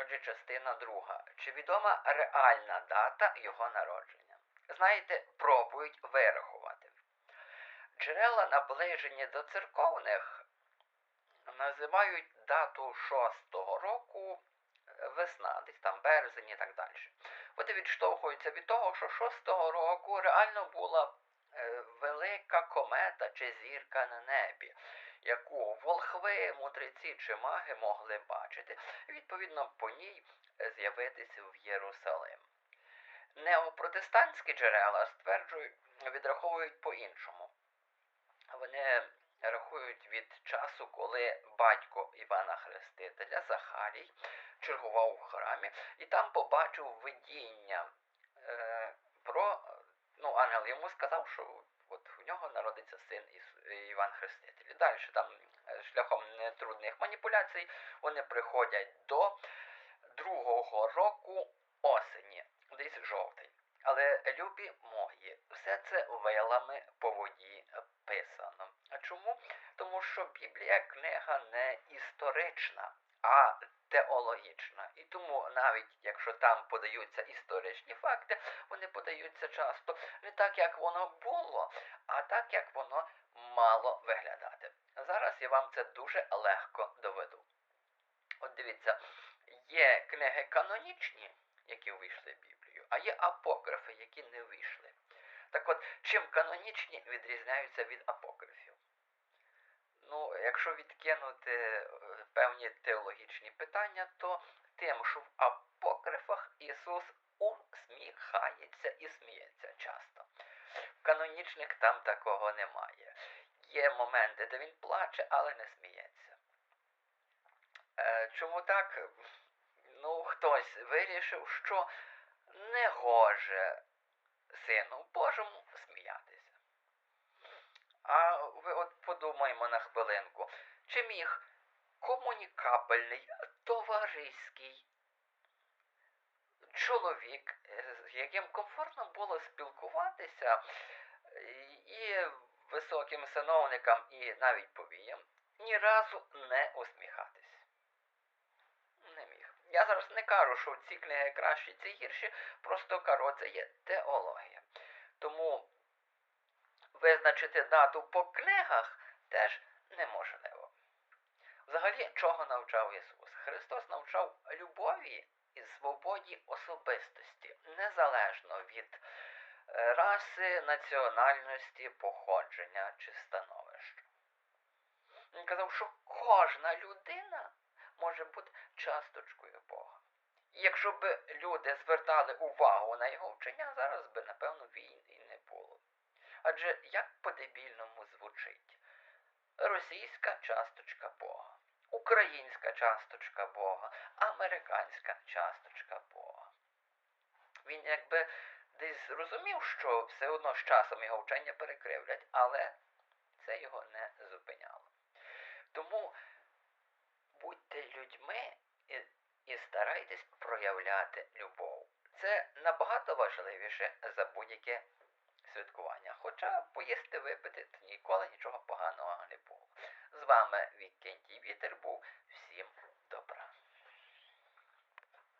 Отже, частина друга. Чи відома реальна дата його народження? Знаєте, пробують вирахувати. Джерела, наближені до церковних, називають дату шостого року е, весна, десь там березень і так далі. Вони відштовхуються від того, що шостого року реально була е, велика комета чи зірка на небі, яку волхви, мудреці чи маги могли бачити, відповідно по ній е, з'явитися в Єрусалим. Неопротестантські джерела стверджують, відраховують по-іншому. Вони рахують від часу, коли батько Івана Хрестителя Захарій чергував у храмі і там побачив видіння е, йому сказав, що от у нього народиться син Іван Хреститель. І далі там е, шляхом нетрудних маніпуляцій вони приходять до другого року осені, десь жовтень. Але любі мої, все це вилами по воді писано. А чому? Тому що Біблія книга не історична, а теологічна. І тому навіть якщо там подаються історичні факти, вони подаються часто не так, як воно було, а так, як воно мало виглядати. Зараз я вам це дуже легко доведу. От дивіться, є книги канонічні, які вийшли в Біблію, а є апокрифи, які не вийшли. Так от, чим канонічні відрізняються від апокрифів? Ну, якщо відкинути е, певні теологічні питання, то тим, що в апокрифах Ісус усміхається і сміється часто. В канонічних там такого немає. Є моменти, де він плаче, але не сміється. Е, чому так? Ну, хтось вирішив, що не гоже сину Божому сміятися. А ви от подумаємо на хвилинку, міг комунікабельний, товариський чоловік, з яким комфортно було спілкуватися і високим сановникам, і навіть повіям, ні разу не усміхатись. Не міг. Я зараз не кажу, що ці книги кращі, ці гірші, просто кажу, це є теологія. Тому визначити дату по книгах теж. Взагалі, чого навчав Ісус? Христос навчав любові і свободі особистості, незалежно від е, раси, національності, походження чи становища. Він казав, що кожна людина може бути часточкою Бога. І якщо б люди звертали увагу на його вчення, зараз би, напевно, війни не було. Адже як по-дебільному звучить російська часточка Бога, українська часточка Бога, американська часточка Бога. Він якби десь зрозумів, що все одно з часом його вчення перекривлять, але це його не зупиняло. Тому будьте людьми і, і старайтесь проявляти любов. Це набагато важливіше за будь-яке святкування. Хоча поїсти випити то ніколи нічого поганого не